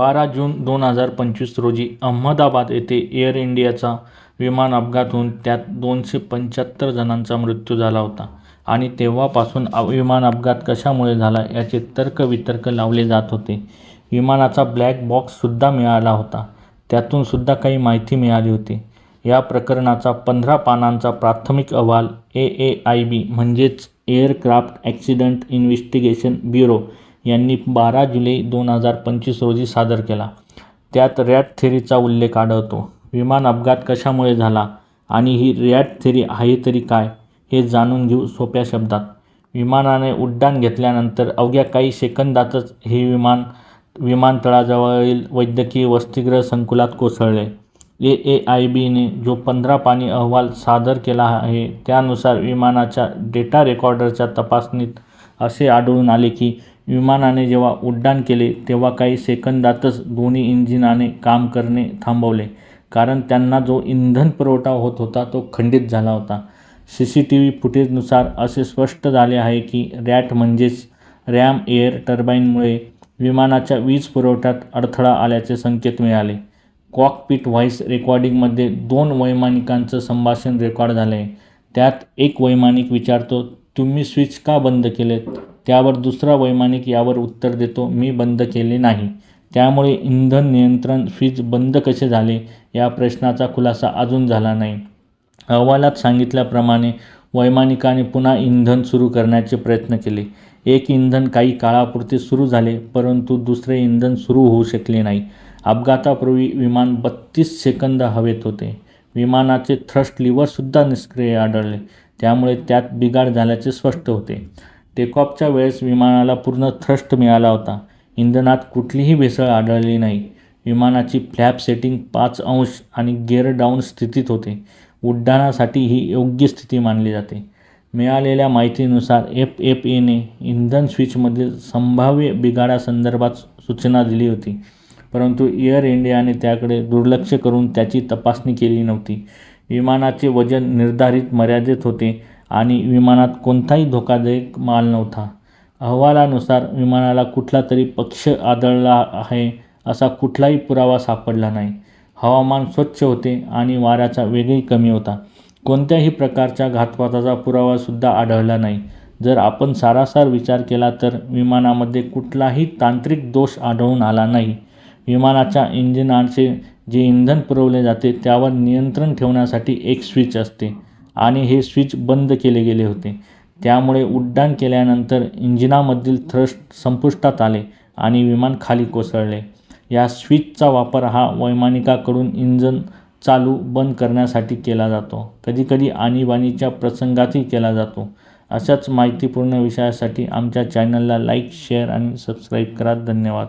बारा जून दोन हजार पंचवीस रोजी अहमदाबाद येथे एअर इंडियाचा विमान अपघात होऊन त्यात दोनशे पंच्याहत्तर जणांचा मृत्यू झाला होता. आणि तेव्हापासून विमान अपघात कशामुळे झाला याचे तर्कवितर्क लावले जात होते. विमानाचा ब्लॅक बॉक्ससुद्धा मिळाला होता. त्यातूनसुद्धा काही माहिती मिळाली होती. या प्रकरणाचा पंधरा पानांचा प्राथमिक अहवाल ए ए आय बी म्हणजेच एअरक्राफ्ट ॲक्सिडंट इन्व्हेस्टिगेशन ब्युरो यांनी बारा जुलै दोन हजार पंचवीस रोजी सादर केला. त्यात रॅट थेरीचा उल्लेख आढळतो. विमान अपघात कशामुळे झाला आणि ही रॅट थेरी आहे तरी काय हे जाणून घेऊ सोप्या शब्दात. विमानाने उड्डाण घेतल्यानंतर अवघ्या काही सेकंदातच हे विमान विमानतळाजवळील वैद्यकीय वसतिगृह संकुलात कोसळले. ए ए आय बीने जो पंधरा पाणी अहवाल सादर केला आहे त्यानुसार विमानाच्या डेटा रेकॉर्डरच्या तपासणीत असे आढळून आले की विमानाने जेव्हा उड्डाण केले तेव्हा काही सेकंदातच दोन्ही इंजिनाने काम करणे थांबवले. कारण त्यांना जो इंधन पुरवठा होत होता तो खंडित झाला होता. सी सी टी व्ही फुटेजनुसार असे स्पष्ट झाले आहे की रॅट म्हणजेच रॅम एअर टर्बाईनमुळे विमानाच्या वीज पुरवठ्यात अडथळा आल्याचे संकेत मिळाले. कॉकपीट व्हॉईस रेकॉर्डिंगमध्ये दोन वैमानिकांचं संभाषण रेकॉर्ड झालं आहे त्यात एक वैमानिक विचारतो तुम्ही स्विच का बंद केलेत? त्यावर दुसरा वैमानिक यावर उत्तर देतो मी बंद केले नाही. त्यामुळे इंधन नियंत्रण स्विच बंद कसे झाले या प्रश्नाचा खुलासा अजून झाला नाही अहवालात सांगितल्याप्रमाणे वैमानिकाने पुन्हा इंधन सुरू करण्याचे प्रयत्न केले. एक इंधन काही काळापुरते सुरू झाले परंतु दुसरे इंधन सुरू होऊ शकले नाही. अपघातापूर्वी विमान बत्तीस सेकंद हवेत होते. विमानाचे थ्रस्ट लिव्हरसुद्धा निष्क्रिय आढळले. त्यामुळे त्यात बिघाड झाल्याचे स्पष्ट होते. टेकऑफच्या वेळेस विमानाला पूर्ण थ्रस्ट मिळाला होता. इंधनात कुठलीही भेसळ आढळली नाही. विमानाची फ्लॅप सेटिंग पाच अंश आणि गेअर डाऊन स्थितीत होते. उड्डाणासाठी ही योग्य स्थिती मानली जाते. मिळालेल्या माहितीनुसार एफ एफ एने इंधन स्विचमधील संभाव्य बिघाडासंदर्भात सूचना दिली होती. परंतु एअर इंडियाने त्याकडे दुर्लक्ष करून त्याची तपासणी केली नव्हती. विमानाचे वजन निर्धारित मर्यादेत होते आणि विमानात कोणताही धोकादायक माल नव्हता. अहवालानुसार विमानाला कुठला तरी पक्ष आदळला आहे असा कुठलाही पुरावा सापडला नाही. हवामान स्वच्छ होते आणि वाऱ्याचा वेगही कमी होता. कोणत्याही प्रकारच्या घातपाताचा पुरावासुद्धा आढळला नाही. जर आपण सारासार विचार केला तर विमानामध्ये कुठलाही तांत्रिक दोष आढळून आला नाही. विमानाच्या इंजिनाचे जे इंधन पुरवले जाते त्यावर नियंत्रण ठेवण्यासाठी एक स्विच असते. आणि हे स्विच बंद केले गेले होते. त्यामुळे उड्डाण केल्यानंतर इंजिनामधील थ्रस्ट संपुष्टात आले आणि विमान खाली कोसळले. या स्विचचा वापर हा वैमानिकाकडून इंजन चालू बंद करण्यासाठी केला जातो. कधीकधी आणीबाणीच्या प्रसंगातही केला जातो. अशाच माहितीपूर्ण विषयासाठी आमच्या चॅनलला लाईक शेअर आणि सबस्क्राईब करा. धन्यवाद.